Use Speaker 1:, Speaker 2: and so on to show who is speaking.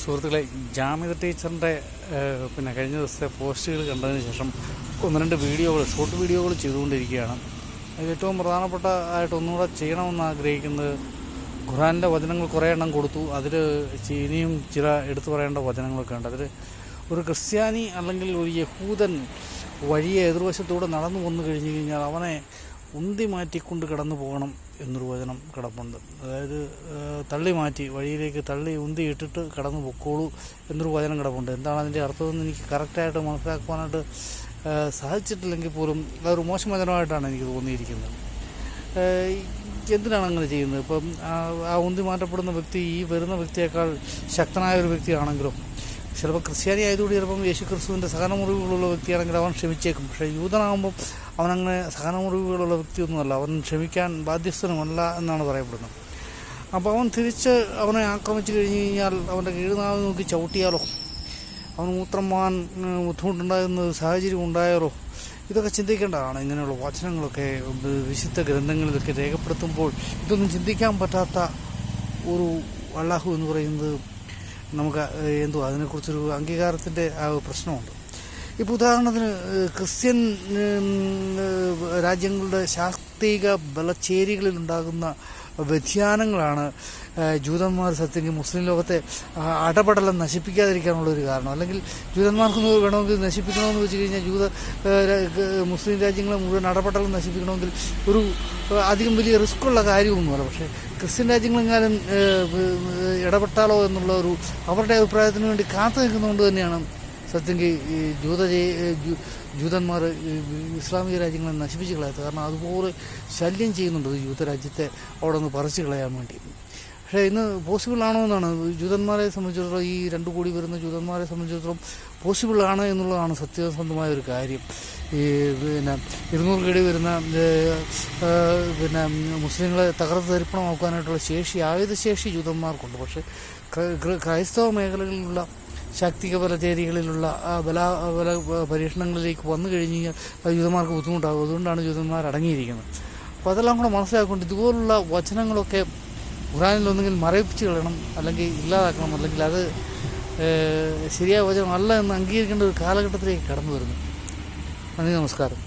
Speaker 1: സുഹൃത്തുക്കളെ ജാമിത ടീച്ചറിന്റെ പിന്നെ കഴിഞ്ഞ ദിവസത്തെ പോസ്റ്റുകൾ കണ്ടതിന് ശേഷം ഒന്ന് രണ്ട് വീഡിയോകൾ ഷോർട്ട് വീഡിയോകൾ ചെയ്തുകൊണ്ടിരിക്കുകയാണ്. അതിൽ ഏറ്റവും പ്രധാനപ്പെട്ട ആയിട്ട് ഒന്നുകൂടെ ചെയ്യണമെന്ന് ആഗ്രഹിക്കുന്നത് ഖുറാനിന്റെ വചനങ്ങൾ കുറേ എണ്ണം കൊടുത്തു. അതിൽ ഇനിയും ചില എടുത്തു പറയേണ്ട വചനങ്ങളൊക്കെ ഉണ്ട്. അതിൽ ഒരു ക്രിസ്ത്യാനി അല്ലെങ്കിൽ ഒരു യഹൂദൻ വഴിയെ എതിർവശത്തൂടെ നടന്നു വന്നു കഴിഞ്ഞു കഴിഞ്ഞാൽ അവനെ ഉന്തി മാറ്റിക്കൊണ്ട് കടന്നു പോകണം. എന്നൊരു വചനം കിടപ്പുണ്ട്. അതായത് തള്ളി മാറ്റി വഴിയിലേക്ക് തള്ളി ഉന്തി ഇട്ടിട്ട് കടന്നു പൊക്കോളൂ എന്നൊരു വചനം കിടപ്പുണ്ട്. എന്താണ് അതിന്റെ അർത്ഥമെന്ന് എനിക്ക് കറക്റ്റായിട്ട് മനസ്സിലാക്കുവാനായിട്ട് സാധിച്ചിട്ടില്ലെങ്കിൽ പോലും അതൊരു മോശം വചനമായിട്ടാണ് എനിക്ക് തോന്നിയിരിക്കുന്നത്. എന്തിനാണ് അങ്ങനെ ചെയ്യുന്നത്? ഇപ്പം ആ ഉന്തി മാറ്റപ്പെടുന്ന വ്യക്തി ഈ വരുന്ന വ്യക്തിയേക്കാൾ ശക്തനായ ഒരു വ്യക്തിയാണെങ്കിലും ചിലപ്പോൾ ക്രിസ്ത്യാനി ആയതുകൂടി ചിലപ്പം യേശു ക്രിസ്തുവിന്റെ സഹനമുറിവുകളുള്ള വ്യക്തിയാണെങ്കിൽ അവൻ ക്ഷമിച്ചേക്കും. പക്ഷേ യൂതനാകുമ്പം അവനങ്ങനെ സഹനമുറിവുകളുള്ള വ്യക്തിയൊന്നുമല്ല. അവൻ ക്ഷമിക്കാൻ ബാധ്യസ്ഥനുമല്ല എന്നാണ് പറയപ്പെടുന്നത്. അപ്പോൾ അവൻ തിരിച്ച് അവനെ ആക്രമിച്ചു കഴിഞ്ഞ് കഴിഞ്ഞാൽ അവന്റെ കീഴ്നാവ് നോക്കി ചവിട്ടിയാലോ? അവൻ മൂത്രം പോകാൻ ബുദ്ധിമുട്ടുണ്ടായിരുന്ന സാഹചര്യം ഉണ്ടായാലോ? ഇതൊക്കെ ചിന്തിക്കേണ്ടതാണ്. ഇങ്ങനെയുള്ള വചനങ്ങളൊക്കെ വിശുദ്ധ ഗ്രന്ഥങ്ങളിലൊക്കെ രേഖപ്പെടുത്തുമ്പോൾ ഇതൊന്നും ചിന്തിക്കാൻ പറ്റാത്ത ഒരു അള്ളാഹു എന്ന് പറയുന്നത് നമുക്ക് എന്തോ അതിനെക്കുറിച്ചൊരു അംഗീകാരത്തിന്റെ ആ പ്രശ്നമുണ്ട്. ഇപ്പോൾ ഉദാഹരണത്തിന് ക്രിസ്ത്യൻ രാജ്യങ്ങളുടെ ശാക്തിക ബലച്ചേരികളിൽ ഉണ്ടാകുന്ന വ്യതിയാനങ്ങളാണ് ജൂതന്മാർ സത്യമെങ്കിൽ മുസ്ലിം ലോകത്തെ അടപടലം നശിപ്പിക്കാതിരിക്കാനുള്ള ഒരു കാരണം. അല്ലെങ്കിൽ ജൂതന്മാർക്ക് വേണമെങ്കിൽ നശിപ്പിക്കണമെന്ന് വെച്ച് കഴിഞ്ഞാൽ ജൂത മുസ്ലിം രാജ്യങ്ങളെ മുഴുവൻ അടപടലം നശിപ്പിക്കണമെങ്കിൽ ഒരു അധികം വലിയ റിസ്ക്കുള്ള കാര്യമൊന്നുമല്ല. പക്ഷേ ക്രിസ്ത്യൻ രാജ്യങ്ങളെങ്ങാനും ഇടപെട്ടാലോ എന്നുള്ള ഒരു അവരുടെ അഭിപ്രായത്തിന് വേണ്ടി കാത്തു നിൽക്കുന്നതുകൊണ്ട് തന്നെയാണ് സത്യമെങ്കിൽ ഈ ജൂത ജൂതന്മാർ ഇസ്ലാമിക രാജ്യങ്ങളെ നശിപ്പിച്ച് കളയാത്ത കാരണം അതുപോലെ ശല്യം ചെയ്യുന്നുണ്ട് ജൂത ജൂതരാജ്യത്തെ അവിടെ നിന്ന് പറിച്ചു കളയാൻ വേണ്ടി. പക്ഷേ ഇന്ന് പോസിബിൾ ആണോ എന്നാണ്. ജൂതന്മാരെ സംബന്ധിച്ചിടത്തോളം ഈ രണ്ട് കോടി വരുന്ന ജൂതന്മാരെ സംബന്ധിച്ചിടത്തോളം പോസിബിൾ ആണ് എന്നുള്ളതാണ് സത്യസന്ധമായ ഒരു കാര്യം. ഈ പിന്നെ ഇരുന്നൂറ് കടി വരുന്ന പിന്നെ മുസ്ലിങ്ങളെ തകർത്ത് തരിപ്പണമാക്കാനായിട്ടുള്ള ശേഷി ആയുധശേഷി ജൂതന്മാർക്കുണ്ട്. പക്ഷേ ക്രൈ- ക്രൈ- ക്രൈസ്തവ മേഖലകളിലുള്ള ശാക്തിക ബലചേരികളിലുള്ള ബല ബല പരീക്ഷണങ്ങളിലേക്ക് വന്നു കഴിഞ്ഞ് കഴിഞ്ഞാൽ ജൂതന്മാർക്ക് ബുദ്ധിമുട്ടാകും. അതുകൊണ്ടാണ് ജൂതന്മാർ അടങ്ങിയിരിക്കുന്നത്. അപ്പോൾ അതെല്ലാം കൂടെ മനസ്സിലാക്കിക്കൊണ്ട് ഇതുപോലുള്ള വചനങ്ങളൊക്കെ ഖുറാനിൽ ഒന്നുകിൽ മറയിപ്പിച്ച് കളയണം അല്ലെങ്കിൽ ഇല്ലാതാക്കണം അല്ലെങ്കിൽ അത് ശരിയായ വചനമല്ല എന്ന് അംഗീകരിക്കേണ്ട ഒരു കാലഘട്ടത്തിലേക്ക് കടന്നു വരുന്നു. നന്ദി നമസ്കാരം.